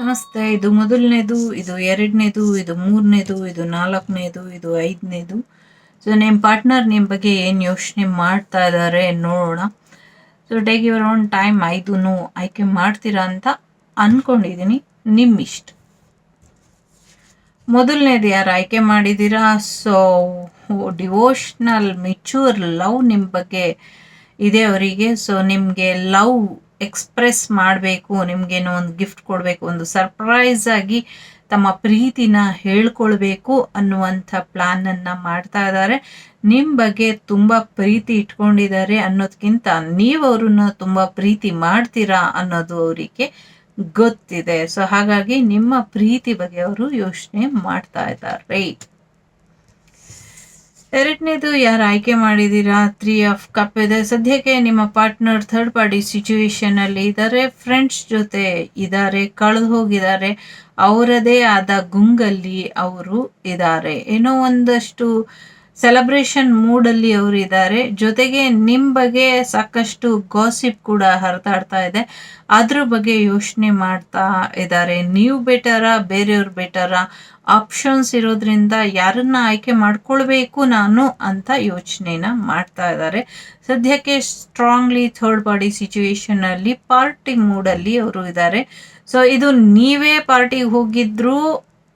ನಮಸ್ತೆ. ಇದು ಮೊದಲನೇದು, ಇದು ಎರಡನೇದು, ಇದು ಮೂರನೇದು, ಇದು ನಾಲ್ಕನೇದು, ಇದು ಐದನೇದು. ಸೊ ನಿಮ್ಮ ಪಾರ್ಟ್ನರ್ ನಿಮ್ಮ ಬಗ್ಗೆ ಏನು ಯೋಚನೆ ಮಾಡ್ತಾ ಇದ್ದಾರೆ ನೋಡೋಣ. So take your own time ಐದು ಆಯ್ಕೆ ಮಾಡ್ತೀರಾ ಅಂತ ಅಂದ್ಕೊಂಡಿದ್ದೀನಿ ನಿಮ್ಮ ಇಷ್ಟ ಮೊದಲನೇದು ಯಾರು ಆಯ್ಕೆ ಮಾಡಿದ್ದೀರಾ ಸೊ ಡಿವೋಷ್ನಲ್ ಮೆಚೂರ್ ಲವ್ ನಿಮ್ಮ ಬಗ್ಗೆ ಇದೆ ಅವರಿಗೆ. ಸೊ ನಿಮಗೆ ಲವ್ ಎಕ್ಸ್ಪ್ರೆಸ್ ಮಾಡಬೇಕು, ನಿಮಗೇನೋ ಒಂದು ಗಿಫ್ಟ್ ಕೊಡಬೇಕು, ಒಂದು ಸರ್ಪ್ರೈಸ್ ಆಗಿ ತಮ್ಮ ಪ್ರೀತಿನ ಹೇಳ್ಕೊಳ್ಬೇಕು ಅನ್ನುವಂಥ ಪ್ಲ್ಯಾನನ್ನು ಮಾಡ್ತಾ ಇದ್ದಾರೆ. ನಿಮ್ಮ ಬಗ್ಗೆ ತುಂಬ ಪ್ರೀತಿ ಇಟ್ಕೊಂಡಿದ್ದಾರೆ ಅನ್ನೋದಕ್ಕಿಂತ ನೀವು ಅವ್ರನ್ನ ತುಂಬ ಪ್ರೀತಿ ಮಾಡ್ತೀರಾ ಅನ್ನೋದು ಅವರಿಗೆ ಗೊತ್ತಿದೆ. ಸೊ ಹಾಗಾಗಿ ನಿಮ್ಮ ಪ್ರೀತಿ ಬಗ್ಗೆ ಅವರು ಯೋಚನೆ ಮಾಡ್ತಾ ಇದ್ದಾರೆ. ಎರಡನೇದು, ಯಾರು ಆಯ್ಕೆ ಮಾಡಿದ್ದೀರಾ ತ್ರೀ ಆಫ್ ಕಪ್ ಇದೆ. ಸದ್ಯಕ್ಕೆ ನಿಮ್ಮ ಪಾರ್ಟ್ನರ್ ಥರ್ಡ್ ಪಾರ್ಟಿ ಸಿಚುವೇಶನಲ್ಲಿ ಇದ್ದಾರೆ ಫ್ರೆಂಡ್ಸ್ ಜೊತೆ ಇದ್ದಾರೆ ಕಳೆದು ಹೋಗಿದ್ದಾರೆ ಅವರದೇ ಆದ ಗುಂಗಲ್ಲಿ ಅವರು ಇದ್ದಾರೆ ಏನೋ ಒಂದಷ್ಟು ಸೆಲೆಬ್ರೇಷನ್ ಮೂಡಲ್ಲಿ ಅವರು ಇದ್ದಾರೆ ಜೊತೆಗೆ ನಿಮ್ಮ ಬಗ್ಗೆ ಸಾಕಷ್ಟು ಗಾಸಿಪ್ ಕೂಡ ಹರಿದಾಡ್ತಾ ಇದೆ. ಅದ್ರ ಬಗ್ಗೆ ಯೋಚನೆ ಮಾಡ್ತಾ ಇದ್ದಾರೆ. ನೀವು ಬೆಟರಾ ಬೇರೆಯವ್ರು ಬೆಟರಾ ಆಪ್ಷನ್ಸ್ ಇರೋದ್ರಿಂದ ಯಾರನ್ನ ಆಯ್ಕೆ ಮಾಡ್ಕೊಳ್ಬೇಕು ನಾನು ಅಂತ ಯೋಚನೆನ ಮಾಡ್ತಾ ಇದ್ದಾರೆ. ಸದ್ಯಕ್ಕೆ ಸ್ಟ್ರಾಂಗ್ಲಿ ಥರ್ಡ್ ಬಾಡಿ ಸಿಚುವೇಶನಲ್ಲಿ ಪಾರ್ಟಿ ಮೂಡಲ್ಲಿ ಅವರು ಇದ್ದಾರೆ. ಸೊ ಇದು ನೀವೇ ಪಾರ್ಟಿಗೆ ಹೋಗಿದ್ರು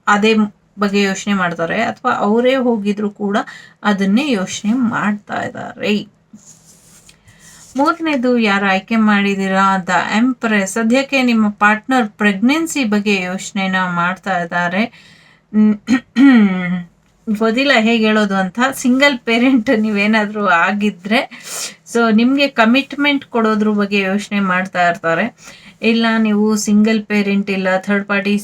ಅದೇ ಬಗ್ಗೆ ಯೋಚನೆ ಮಾಡ್ತಾರೆ ಅಥವಾ ಅವರೇ ಹೋಗಿದ್ರು ಕೂಡ ಅದನ್ನೇ ಯೋಚನೆ ಮಾಡ್ತಾ ಇದ್ದಾರೆ. ಮೂರನೇದು, ಯಾರು ಆಯ್ಕೆ ಮಾಡಿದ್ದೀರಾ? ದ ಎಂಪ್ರೆಸ್ ಸದ್ಯಕ್ಕೆ ನಿಮ್ಮ ಪಾರ್ಟ್ನರ್ ಪ್ರೆಗ್ನೆನ್ಸಿ ಬಗ್ಗೆ ಯೋಚನೆನ ಮಾಡ್ತಾ ಇದ್ದಾರೆ. ಗೊತ್ತಿಲ್ಲ ಹೇಗೆ ಹೇಳೋದು ಅಂತ. ಸಿಂಗಲ್ ಪೇರೆಂಟ್ ನೀವೇನಾದರೂ ಆಗಿದ್ರೆ, ಸೊ, ನಿಮಗೆ ಕಮಿಟ್ಮೆಂಟ್ ಕೊಡೋದ್ರ ಬಗ್ಗೆ ಯೋಚನೆ ಮಾಡ್ತಾ ಇರ್ತಾರೆ. ಇಲ್ಲ, ನೀವು ಸಿಂಗಲ್ ಪೇರೆಂಟ್ ಇಲ್ಲ ಥರ್ಡ್ ಪಾರ್ಟಿ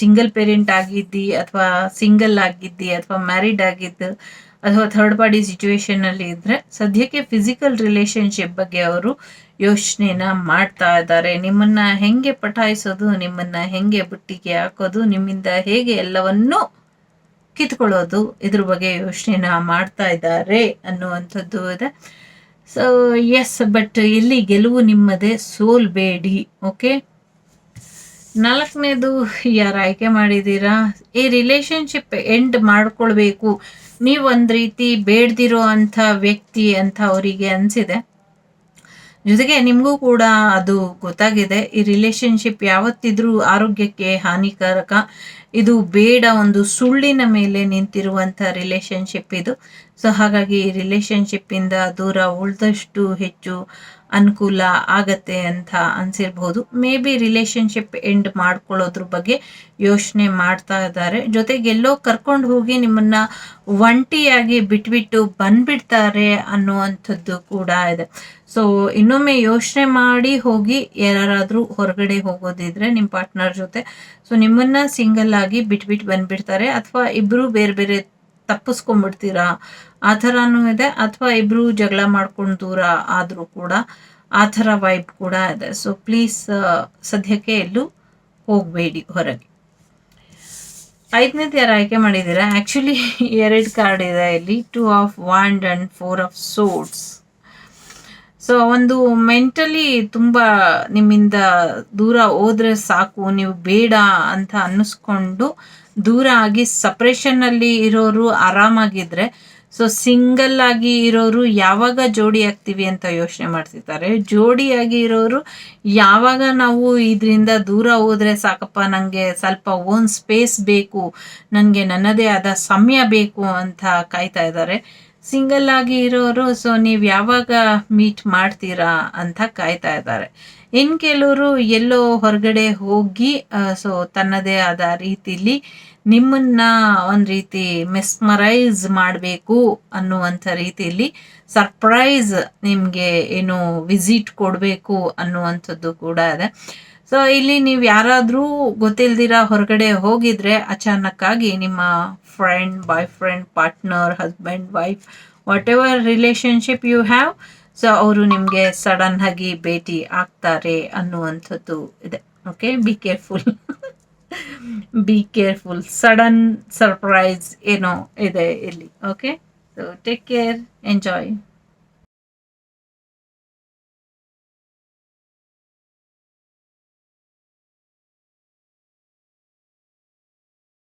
ಸಿಂಗಲ್ ಪೇರೆಂಟ್ ಆಗಿದ್ದಿ ಅಥವಾ ಸಿಂಗಲ್ ಆಗಿದ್ದಿ ಅಥವಾ ಮ್ಯಾರಿಡ್ ಆಗಿದ್ದು ಅಥವಾ ಥರ್ಡ್ ಪಾರ್ಟಿ ಅಲ್ಲಿ ಇದ್ದರೆ ಸದ್ಯಕ್ಕೆ ಫಿಸಿಕಲ್ ರಿಲೇಶನ್ಶಿಪ್ ಬಗ್ಗೆ ಅವರು ಯೋಚನೆನ ಮಾಡ್ತಾ ಇದ್ದಾರೆ. ನಿಮ್ಮನ್ನ ಹೆಂಗೆ ಪಟಾಯಿಸೋದು ನಿಮ್ಮನ್ನ ಹೆಂಗೆ ಬುಟ್ಟಿಗೆ ಹಾಕೋದು, ನಿಮ್ಮಿಂದ ಹೇಗೆ ಎಲ್ಲವನ್ನೂ ಕಿತ್ಕೊಳ್ಳೋದು ಇದ್ರ ಬಗ್ಗೆ ಯೋಚನೆನ ಮಾಡ್ತಾ ಇದ್ದಾರೆ ಅನ್ನುವಂಥದ್ದು ಇದೆ. ಸೊ ಎಸ್ ಬಟ್ ಇಲ್ಲಿ ಗೆಲುವು ನಿಮ್ಮದೇ ಸೋಲ್ಬೇಡಿ ಓಕೆ ನಾಲ್ಕನೇದು, ಯಾರು ಆಯ್ಕೆ ಮಾಡಿದ್ದೀರಾ? ಈ ರಿಲೇಶನ್ಶಿಪ್ ಎಂಡ್ ಮಾಡ್ಕೊಳ್ಬೇಕು. ನೀವು ಒಂದು ರೀತಿ ಬೇಡ್ದಿರೋ ಅಂಥ ವ್ಯಕ್ತಿ ಅಂತ ಅವರಿಗೆ ಅನಿಸಿದೆ. ಜೊತೆಗೆ ನಿಮಗೂ ಕೂಡ ಅದು ಗೊತ್ತಾಗಿದೆ. ಈ ರಿಲೇಶನ್ಶಿಪ್ ಯಾವತ್ತಿದ್ರೂ ಆರೋಗ್ಯಕ್ಕೆ ಹಾನಿಕಾರಕ. ಇದು ಬೇಡ ಒಂದು ಸುಳ್ಳಿನ ಮೇಲೆ ನಿಂತಿರುವಂಥ ರಿಲೇಶನ್ಶಿಪ್ ಇದು. ಸೊ ಹಾಗಾಗಿ ಈ ರಿಲೇಶನ್ಶಿಪ್ಪಿಂದ ದೂರ ಉಳಿದಷ್ಟು ಹೆಚ್ಚು ಅನುಕೂಲ ಆಗತ್ತೆ ಅಂತ ಅನ್ಸಿರ್ಬಹುದು ಮೇ ಬಿ ರಿಲೇಶನ್ಶಿಪ್ ಎಂಡ್ ಮಾಡ್ಕೊಳ್ಳೋದ್ರ ಬಗ್ಗೆ ಯೋಚನೆ ಮಾಡ್ತಾ ಇದ್ದಾರೆ. ಜೊತೆಗೆ ಎಲ್ಲೋ ಕರ್ಕೊಂಡು ಹೋಗಿ ನಿಮ್ಮನ್ನ ಒಂಟಿಯಾಗಿ ಬಿಟ್ಬಿಟ್ಟು ಬಂದ್ಬಿಡ್ತಾರೆ ಅನ್ನುವಂಥದ್ದು ಕೂಡ ಇದೆ. ಸೊ ಇನ್ನೊಮ್ಮೆ ಯೋಚನೆ ಮಾಡಿ ಹೋಗಿ ಯಾರಾದರೂ ಹೊರಗಡೆ ಹೋಗೋದಿದ್ರೆ ನಿಮ್ಮ ಪಾರ್ಟ್ನರ್ ಜೊತೆ. ಸೊ ನಿಮ್ಮನ್ನ ಸಿಂಗಲ್ ಆಗಿ ಬಿಟ್ಬಿಟ್ಟು ಬಂದ್ಬಿಡ್ತಾರೆ. ಅಥವಾ ಇಬ್ರು ಬೇರೆ ಬೇರೆ ತಪ್ಪಿಸ್ಕೊಂಡ್ಬಿಡ್ತೀರಾ? ಆ ಥರನೂ ಇದೆ. ಅಥವಾ ಇಬ್ಬರು ಜಗಳ ಮಾಡ್ಕೊಂಡು ದೂರ ಆದರೂ ಕೂಡ ಆ ಥರ ವೈಬ್ ಕೂಡ ಇದೆ. ಸೊ ಪ್ಲೀಸ್ ಸದ್ಯಕ್ಕೆ ಎಲ್ಲೂ ಹೋಗಬೇಡಿ ಹೊರಗೆ. ಐದನೇದು ಯಾರು ಆಯ್ಕೆ ಮಾಡಿದ್ದೀರಾ? ಆ್ಯಕ್ಚುಲಿ ಎರಡು ಕಾರ್ಡ್ ಇದೆ ಇಲ್ಲಿ. Two of wand and four of swords so ಒಂದು ಮೆಂಟಲಿ ತುಂಬ ನಿಮ್ಮಿಂದ ದೂರ ಹೋದ್ರೆ ಸಾಕು, ನೀವು ಬೇಡ ಅಂತ ಅನ್ನಿಸ್ಕೊಂಡು ದೂರ ಆಗಿ ಸಪ್ರೇಷನ್ನಲ್ಲಿ ಇರೋರು ಆರಾಮಾಗಿದ್ರೆ ಸೊ ಸಿಂಗಲ್ ಆಗಿ ಇರೋರು ಯಾವಾಗ ಜೋಡಿ ಆಗ್ತೀವಿ ಅಂತ ಯೋಚನೆ ಮಾಡ್ತಿರ್ತಾರೆ. ಜೋಡಿಯಾಗಿ ಇರೋರು ಯಾವಾಗ ನಾವು ಇದರಿಂದ ದೂರ ಹೋದ್ರೆ ಸಾಕಪ್ಪ ನನಗೆ ಸ್ವಲ್ಪ ಓನ್ ಸ್ಪೇಸ್ ಬೇಕು ನನಗೆ ನನ್ನದೇ ಆದ ಸಮಯ ಬೇಕು ಅಂತ ಕಾಯ್ತಾ ಇದ್ದಾರೆ. ಸಿಂಗಲ್ ಆಗಿ ಇರೋರು ಸೊ ನೀವು ಯಾವಾಗ ಮೀಟ್ ಮಾಡ್ತೀರಾ ಅಂತ ಕಾಯ್ತಾ ಇದ್ದಾರೆ. ಇನ್ ಕೆಲವರು ಎಲ್ಲೋ ಹೊರಗಡೆ ಹೋಗಿ ಸೊ ತನ್ನದೇ ಆದ ರೀತಿಲಿ ನಿಮ್ಮನ್ನ ಒಂದು ರೀತಿ ಮೆಸ್ಮರೈಸ್ ಮಾಡಬೇಕು ಅನ್ನುವಂಥ ರೀತಿಯಲ್ಲಿ ಸರ್ಪ್ರೈಸ್ ನಿಮಗೆ ಏನು ವಿಸಿಟ್ ಕೊಡಬೇಕು ಅನ್ನುವಂಥದ್ದು ಕೂಡ ಇದೆ. ಸೊ ಇಲ್ಲಿ ನೀವು ಯಾರಾದರೂ ಗೊತ್ತಿಲ್ದಿರ ಹೊರಗಡೆ ಹೋಗಿದ್ರೆ ಅಚಾನಕ್ಕಾಗಿ ನಿಮ್ಮ friend boyfriend partner husband wife whatever relationship you have so ಅವರು ನಿಮಗೆ ಸಡನ್ ಆಗಿ ಭೇಟಿ ಆಗ್ತಾರೆ ಅನ್ನುವಂಥದ್ದು ಇದೆ. Okay be careful be careful sudden surprise ಏನೋ ಇದೆ ಇಲ್ಲಿ. Okay so take care enjoy